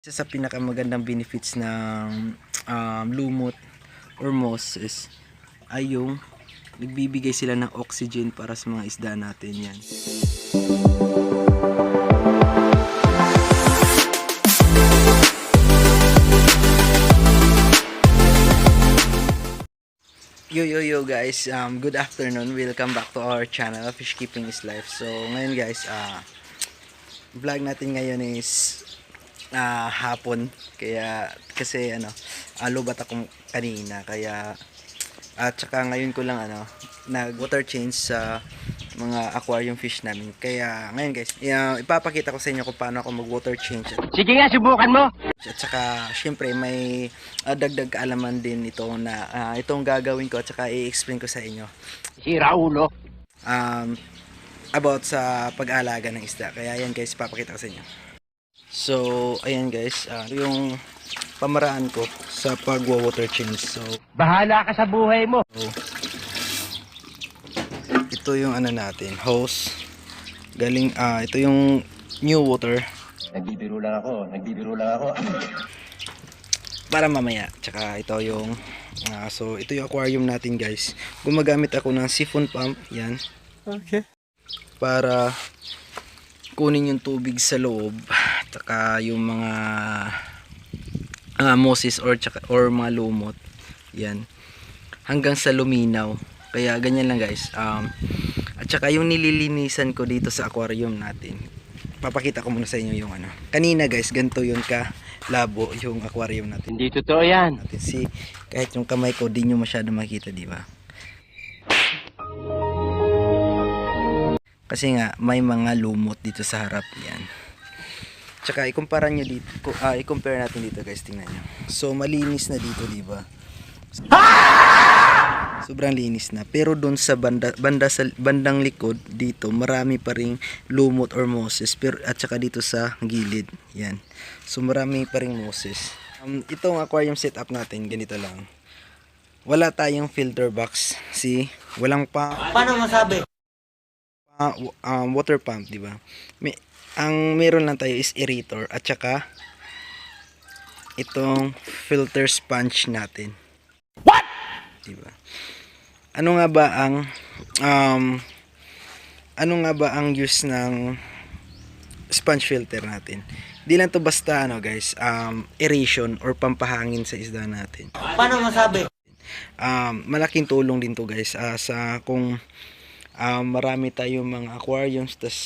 Isa sa pinakamagandang benefits ng um, lumot or moss is ay yung nagbibigay sila ng oxygen para sa mga isda natin yan. Yo yo yo guys, um, good afternoon. Welcome back to our channel, Fish Keeping is Life. So ngayon guys, ah vlog natin ngayon is ah hapon. Kaya kasi ano, alobat ako kanina kaya at saka ngayon ko lang ano, nag water change sa mga aquarium fish namin. Kaya ngayon guys, yeah, ipapakita ko sa inyo kung paano ako mag water change Sige nga, subukan mo. at saka, syempre, may ah, dagdag kaalaman din ito na ah, itong gagawin ko at saka i-explain ko sa inyo Sira ulo. um, about sa pag-aalaga ng isda. Kaya yan guys, papakita ko sa inyo. So, ayan guys, ah, yung pamaraan ko sa pag-water change. So, Bahala ka sa buhay mo. ito yung ano natin, hose. Galing, ah, ito yung new water Nagbibiro lang ako, nagbibiro lang ako. para mamaya. Tsaka ito yung ah, so ito yung aquarium natin guys. Gumagamit ako ng siphon pump, yan. Okay. Para kunin yung tubig sa loob. Tsaka yung mga ah, moses or tsaka, or mga lumot. Yan. Hanggang sa luminaw. Kaya ganyan lang guys. Um, at saka yung nililinisan ko dito sa aquarium natin. Papakita ko muna sa inyo yung ano. Kanina guys, ganito yun ka labo yung aquarium natin Hindi totoo yan. natin. Si kahit yung kamay ko di nyo masyado makita, di ba? Kasi nga may mga lumot dito sa harap yan. Tsaka ikumpara nyo dito, ah, i-compare natin dito guys, tingnan nyo. So malinis na dito, di ba? Sobrang linis na. Pero doon sa banda, banda sa bandang likod dito, marami pa ring lumot or moses. Pero at saka dito sa gilid, yan. So marami pa ring moses. Um, itong aquarium setup natin, ganito lang. Wala tayong filter box. See? Walang pa Paano masabi? W- um, water pump, di ba? May, ang meron lang tayo is aerator at saka itong filter sponge natin. What? Di ba? Ano nga ba ang um, ano nga ba ang use ng sponge filter natin? Di lang to basta ano guys, um, aeration or pampahangin sa isda natin Paano masabi? um, malaking tulong din to guys ah, sa kung um, marami tayong mga aquariums tas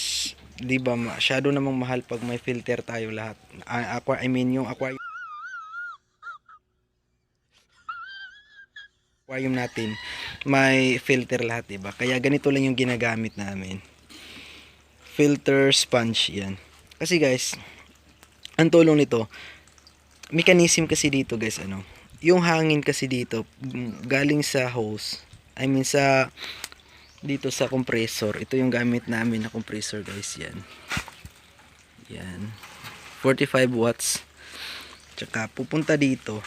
di ba masyado namang mahal pag may filter tayo lahat. Ah, aqua, I mean yung aquarium aquarium natin may filter lahat di ba? Kaya ganito lang yung ginagamit namin. Filter sponge yan. Kasi guys ang tulong nito mechanism kasi dito guys ano? Yung hangin kasi dito mm, galing sa hose I mean sa dito sa compressor. Ito yung gamit namin na compressor guys. Yan. Yan. 45 watts. Tsaka pupunta dito.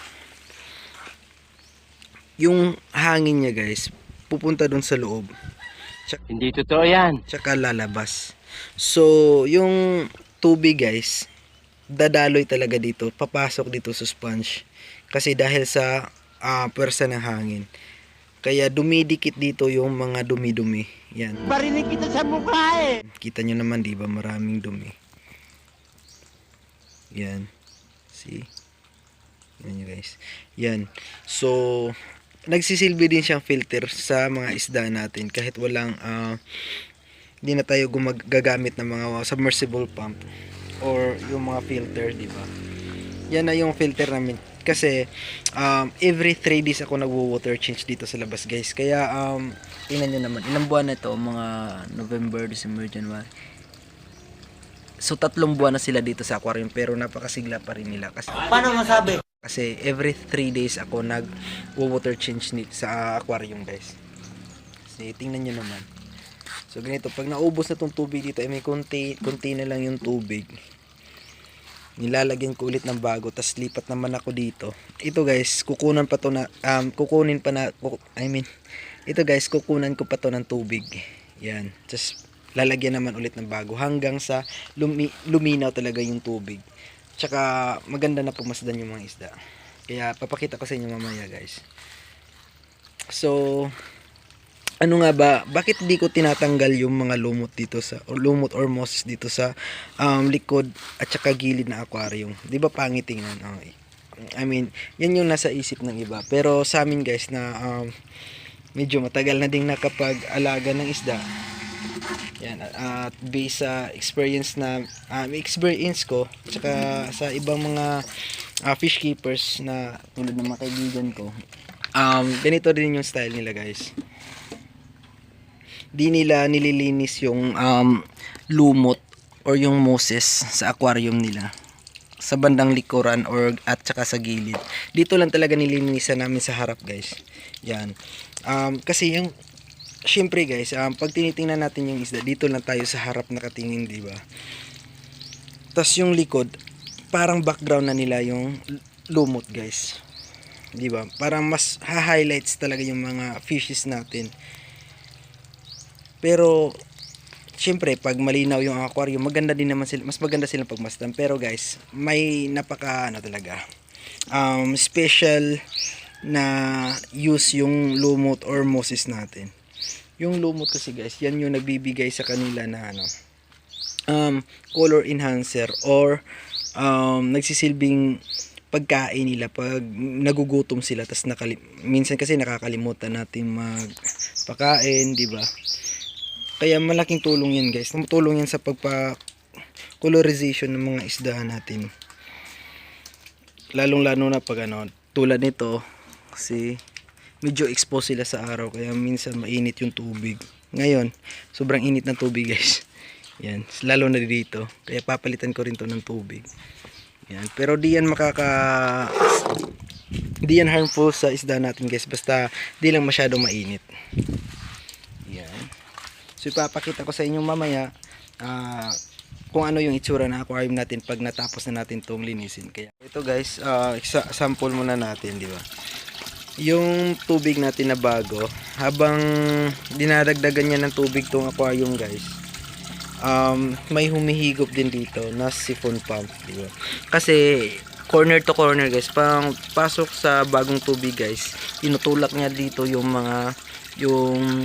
Yung hangin niya guys pupunta dun sa loob. Hindi totoo yan. tsaka lalabas. So yung tubig guys dadaloy talaga dito. Papasok dito sa sponge. Kasi dahil sa ah, pwersa ng hangin kaya dumidikit dito yung mga dumi-dumi. Yan. Barinig kita sa mukha eh. kita nyo naman di ba maraming dumi. Yan. See? Yan guys. Yan. So nagsisilbi din siyang filter sa mga isda natin kahit walang ah, hindi na tayo gumag- gagamit ng mga submersible pump or yung mga filter di ba yan na yung filter namin. Kasi um, every 3 days ako nagwo-water change dito sa labas guys. Kaya um, tingnan nyo naman. Ilang buwan na ito? Mga November, December, January. So tatlong buwan na sila dito sa aquarium pero napakasigla pa rin nila. Kasi Paano masabi? kasi every 3 days ako nag water change ni sa aquarium guys. Kasi tingnan nyo naman. So ganito. Pag naubos na tong tubig dito ay may konti, konti na lang yung tubig nilalagyan ko ulit ng bago tas lipat naman ako dito ito guys kukunan pa to na um, kukunin pa na I mean ito guys kukunan ko pa to ng tubig yan tas lalagyan naman ulit ng bago hanggang sa lumi, luminaw talaga yung tubig Tsaka maganda na pumasdan yung mga isda. Kaya papakita ko sa inyo mamaya guys. So, ano nga ba, bakit di ko tinatanggal yung mga lumot dito sa, or lumot or mosses dito sa um, likod at saka gilid na aquarium? Di ba pangit tingnan? Okay. I mean, yan yung nasa isip ng iba. Pero sa amin guys na um, medyo matagal na ding nakapag-alaga ng isda. Yan, at based sa experience na um, experience ko tsaka sa ibang mga uh, fish keepers na tulad ng mga kaibigan ko. Um, ganito din yung style nila, guys. Di nila nililinis yung um, lumot or yung moses sa aquarium nila sa bandang likuran or at saka sa gilid. Dito lang talaga nililinisan namin sa harap, guys. Yan. Um, kasi yung syempre guys, um, pag tinitingnan natin yung isda, dito lang tayo sa harap nakatingin, di ba? Tapos yung likod, parang background na nila yung lumot, guys. Di ba? Parang mas ha-highlights talaga yung mga fishes natin. Pero Siyempre, pag malinaw yung aquarium, maganda din naman sila, mas maganda silang pagmasdan. Pero guys, may napaka ano talaga, um, special na use yung lumot or moses natin. Yung lumot kasi guys, yan yung nagbibigay sa kanila na ano, um, color enhancer or um, nagsisilbing pagkain nila pag nagugutom sila tas nakali minsan kasi nakakalimutan natin magpakain, di ba? Kaya malaking tulong yan guys. Tumutulong yan sa pagpa colorization ng mga isda natin. Lalong lalo na pag ano, tulad nito kasi medyo exposed sila sa araw kaya minsan mainit yung tubig. Ngayon, sobrang init ng tubig guys. Yan, lalo na dito. Kaya papalitan ko rin to ng tubig. Yan, pero di yan makaka di yan harmful sa isda natin guys basta di lang masyadong mainit. So ipapakita ko sa inyo mamaya ah, kung ano yung itsura ng aquarium natin pag natapos na natin tong linisin. Kaya ito guys, exa- sample muna natin, di ba? Yung tubig natin na bago, habang dinadagdagan niya ng tubig tong aquarium guys, um, may humihigop din dito na siphon pump, di ba? Kasi corner to corner guys, pang pasok sa bagong tubig guys, tinutulak niya dito yung mga yung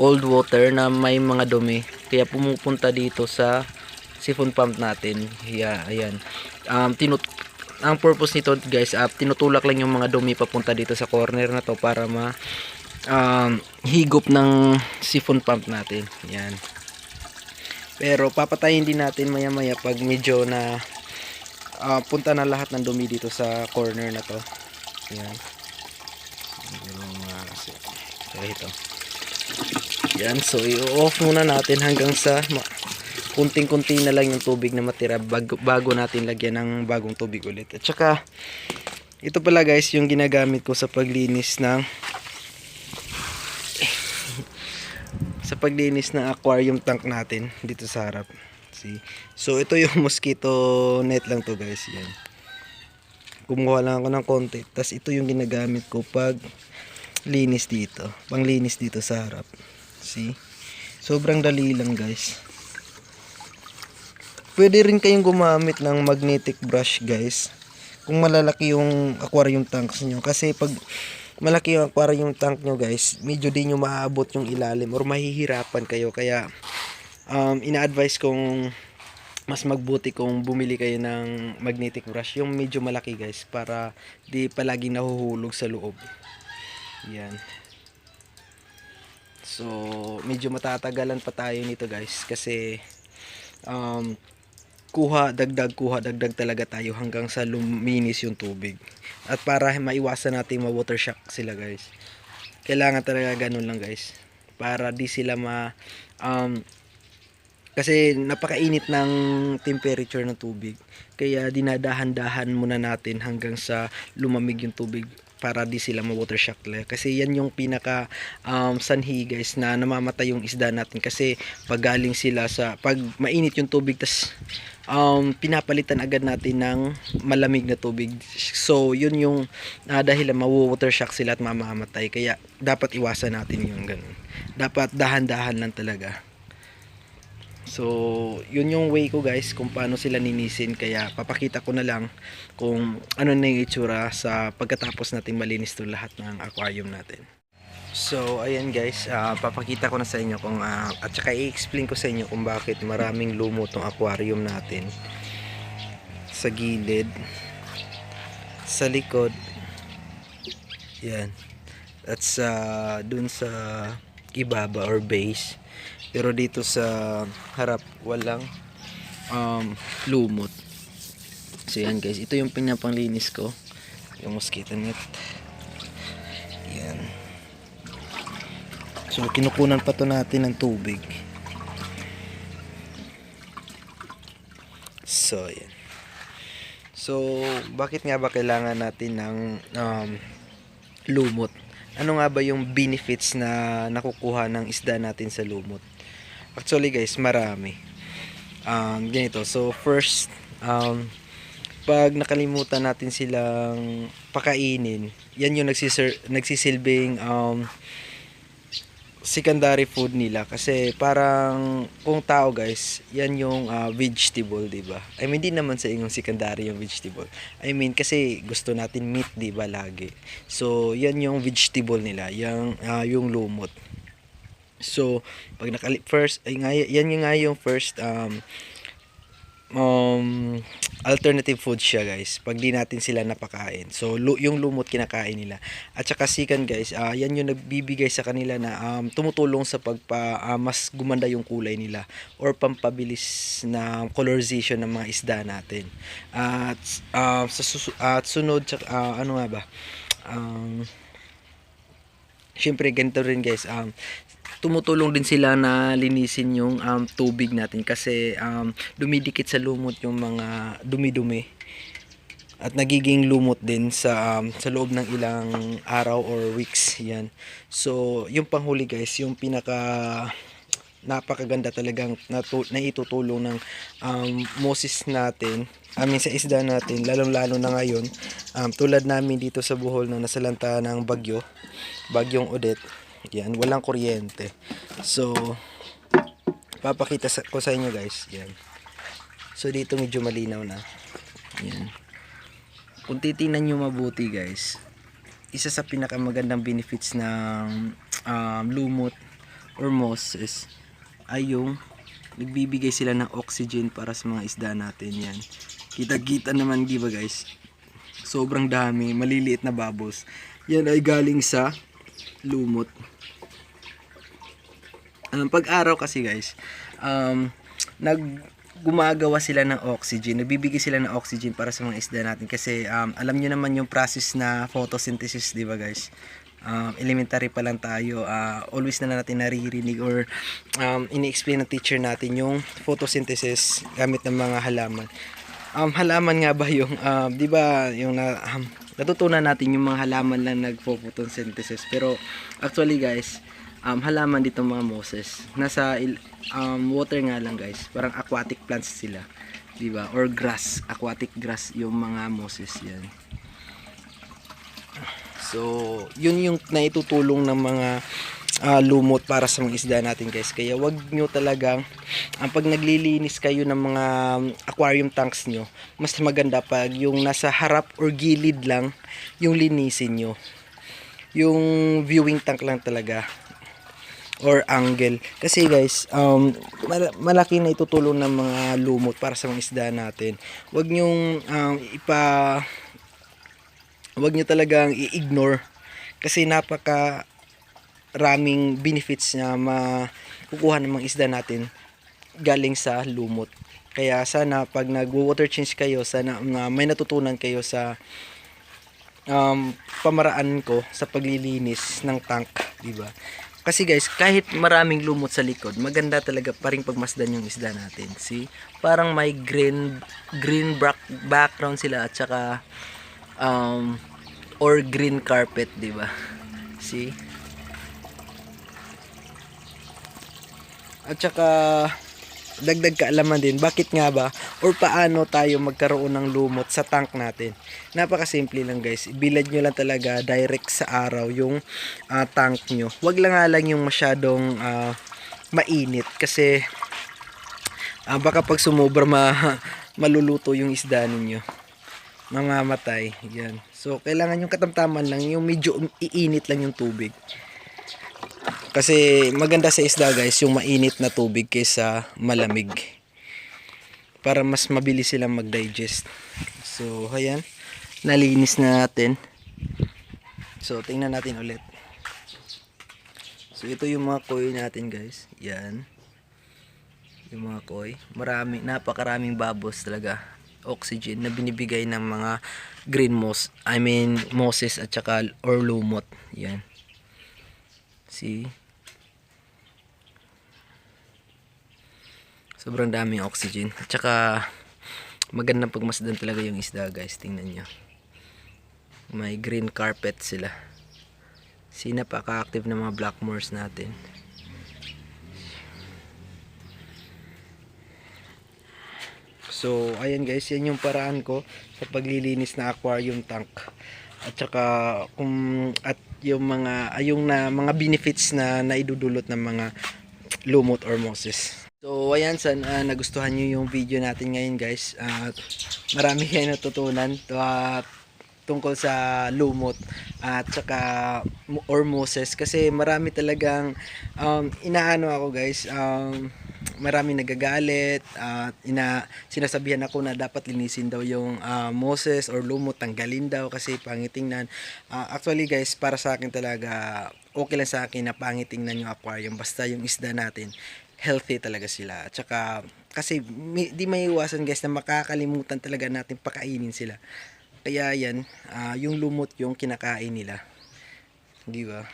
old water na may mga dumi. Kaya pumupunta dito sa siphon pump natin. Yeah, ayan. Um, tinut ang purpose nito guys, uh, tinutulak lang yung mga dumi papunta dito sa corner na to para ma um, higop ng siphon pump natin. Yan. Pero papatayin din natin maya maya pag medyo na ah, punta na lahat ng dumi dito sa corner na to. Yan. Yung mga kasi. Ito. Yan, so i-off muna natin hanggang sa kunting-kunti na lang yung tubig na matira bago, bago natin lagyan ng bagong tubig ulit. At saka, ito pala guys yung ginagamit ko sa paglinis ng sa paglinis ng aquarium tank natin dito sa harap. See? So ito yung mosquito net lang to guys. Yan. Kumuha lang ako ng konti. Tapos ito yung ginagamit ko pag linis dito. Panglinis dito sa harap. See? Sobrang dali lang guys. Pwede rin kayong gumamit ng magnetic brush guys. Kung malalaki yung aquarium tanks nyo. Kasi pag malaki yung aquarium tank nyo guys, medyo di nyo maaabot yung ilalim or mahihirapan kayo. Kaya um, ina-advise kong mas magbuti kung bumili kayo ng magnetic brush. Yung medyo malaki guys para di palagi nahuhulog sa loob. Yan. So, medyo matatagalan pa tayo nito guys kasi um, kuha, dagdag, kuha, dagdag talaga tayo hanggang sa luminis yung tubig. At para maiwasan natin ma-water shock sila guys. Kailangan talaga ganun lang guys. Para di sila ma um, kasi napakainit ng temperature ng tubig. Kaya dinadahan-dahan muna natin hanggang sa lumamig yung tubig para di sila ma-water shock lang. Kasi yan yung pinaka um, sanhi guys na namamatay yung isda natin kasi pag galing sila sa pag mainit yung tubig tas um, pinapalitan agad natin ng malamig na tubig. So yun yung uh, dahil ma-water shock sila at mamamatay. Kaya dapat iwasan natin yung ganun. Dapat dahan-dahan lang talaga. So, yun yung way ko guys kung paano sila ninisin. Kaya papakita ko na lang kung ano na yung itsura sa pagkatapos natin malinis to lahat ng aquarium natin. So, ayan guys, ah, papakita ko na sa inyo kung ah, at saka i-explain ko sa inyo kung bakit maraming lumot tong aquarium natin sa gilid, sa likod, yan, at sa dun sa ibaba or base. Pero dito sa harap walang um, lumot. So yan guys, ito yung pinapanglinis ko, yung mosquito net. Yan. So, kinukunan pa to natin ng tubig. So, yan. So, bakit nga ba kailangan natin ng um, lumot? Ano nga ba yung benefits na nakukuha ng isda natin sa lumot? Actually guys, marami. Um, ganito. So, first, um, pag nakalimutan natin silang pakainin, yan yung nagsisir- nagsisilbing um, secondary food nila. Kasi parang kung tao guys yan yung ah, vegetable di ba? I mean hindi naman sa ingong secondary yung vegetable. I mean kasi gusto natin meat di ba lagi? So yan yung vegetable nila yung ah, yung lumot. So pag nakali first ay nga yan yung nga yung first um um, alternative food siya guys. Pag di natin sila napakain. So lu- yung lumot kinakain nila. At saka second guys ah, yan yung nagbibigay sa kanila na um, tumutulong sa pagpa ah, mas gumanda yung kulay nila or pampabilis na colorization ng mga isda natin. At ah, sa susu- at sunod ah, ano nga ba? Um, syempre ganito rin guys. Um, tumutulong din sila na linisin yung um, tubig natin kasi um, dumidikit sa lumot yung mga dumi-dumi. At nagiging lumot din sa um, sa loob ng ilang araw or weeks yan. So yung panghuli guys yung pinaka napakaganda talagang natu- naitutulong ng um, Moses natin I sa isda natin lalong lalo na ngayon. Um, tulad namin dito sa Bohol na nasalanta ng bagyo bagyong Odette yan walang kuryente. So papakita sa, ko sa inyo guys. Yan. So dito medyo malinaw na. Yan. Kung titingnan nyo mabuti guys isa sa pinakamagandang benefits ng um, lumot or mosses ay yung nagbibigay sila ng oxygen para sa mga isda natin. Yan. Kita-kita naman di ba guys? Sobrang dami maliliit na bubbles yan ay galing sa lumot um, pag-araw kasi guys um, nag gumagawa sila ng oxygen, nagbibigay sila ng oxygen para sa mga isda natin kasi um, alam nyo naman yung process na photosynthesis, di ba guys? Um, elementary pa lang tayo, uh, always na natin naririnig or um, ini-explain ng teacher natin yung photosynthesis gamit ng mga halaman. Um, halaman nga ba yung, um, di ba, yung na, um, natutunan natin yung mga halaman lang nagpo-photosynthesis pero actually guys, um, halaman dito mga moses. Nasa um, water nga lang guys. Parang aquatic plants sila. 'di ba Or grass. Aquatic grass yung mga moses yan. So, yun yung naitutulong ng mga ah, lumot para sa mga isda natin guys. Kaya wag nyo talagang, ang pag naglilinis kayo ng mga aquarium tanks nyo, mas maganda pag yung nasa harap or gilid lang yung linisin nyo. Yung viewing tank lang talaga or angle. Kasi guys, um, mal- malaki na itutulong ng mga lumot para sa mga isda natin. Huwag nyong um, ipa... Huwag nyo talagang i-ignore. Kasi napaka raming benefits na makukuha ng mga isda natin galing sa lumot. Kaya sana pag nag-water change kayo, sana na may natutunan kayo sa um, pamaraan ko sa paglilinis ng tank, di ba? Kasi guys, kahit maraming lumot sa likod, maganda talaga pa rin pagmasdan yung isda natin. See? Parang may green green back, background sila at saka um, or green carpet, di ba? See? At saka dagdag kaalaman din bakit nga ba or paano tayo magkaroon ng lumot sa tank natin napakasimple lang guys ibilad nyo lang talaga direct sa araw yung ah, tank nyo wag lang nga lang yung masyadong ah, mainit kasi Ah, baka pag sumobra ma maluluto yung isda ninyo. Mamamatay. Yan. So, kailangan yung katamtaman lang, yung medyo iinit lang yung tubig. Kasi maganda sa isda guys, yung mainit na tubig kaysa malamig. Para mas mabilis silang mag-digest. So, ayan. Nalinis na natin. So, tingnan natin ulit. So, ito yung mga koi natin guys. Yan. Yung mga koi. Marami, napakaraming babos talaga. Oxygen na binibigay ng mga green moss. I mean, mosses at saka or lumot. Yan. See? Sobrang daming oxygen. At saka, magandang pagmasdan talaga yung isda guys. Tingnan nyo. May green carpet sila. Si napaka-active ng mga blackmores natin. So, ayan guys, yan yung paraan ko sa paglilinis na aquarium tank. At saka kung at yung mga ayong na mga benefits na naidudulot ng mga lumot or mosses. So, ayan, sana nagustuhan nyo yung video natin ngayon guys. At marami kayo natutunan at tungkol sa lumot at saka mo- or Moses kasi marami talagang um, inaano ako guys um, marami nagagalit at ina sinasabihan ako na dapat linisin daw yung ah, Moses or lumot tanggalin daw kasi pangitingnan Ah, actually guys para sa akin talaga okay lang sa akin na pangitingnan yung aquarium basta yung isda natin healthy talaga sila at saka kasi mi- di may iwasan guys na makakalimutan talaga natin pakainin sila kaya yan, ah, yung lumot yung kinakain nila. Di ba?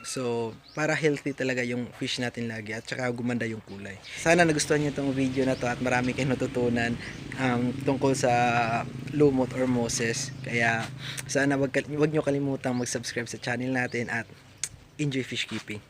So, para healthy talaga yung fish natin lagi at saka gumanda yung kulay. Sana nagustuhan niyo itong video na to at marami kayong natutunan um, tungkol sa lumot or moses. Kaya sana wag, wag nyo kalimutang mag-subscribe sa channel natin at enjoy fish keeping.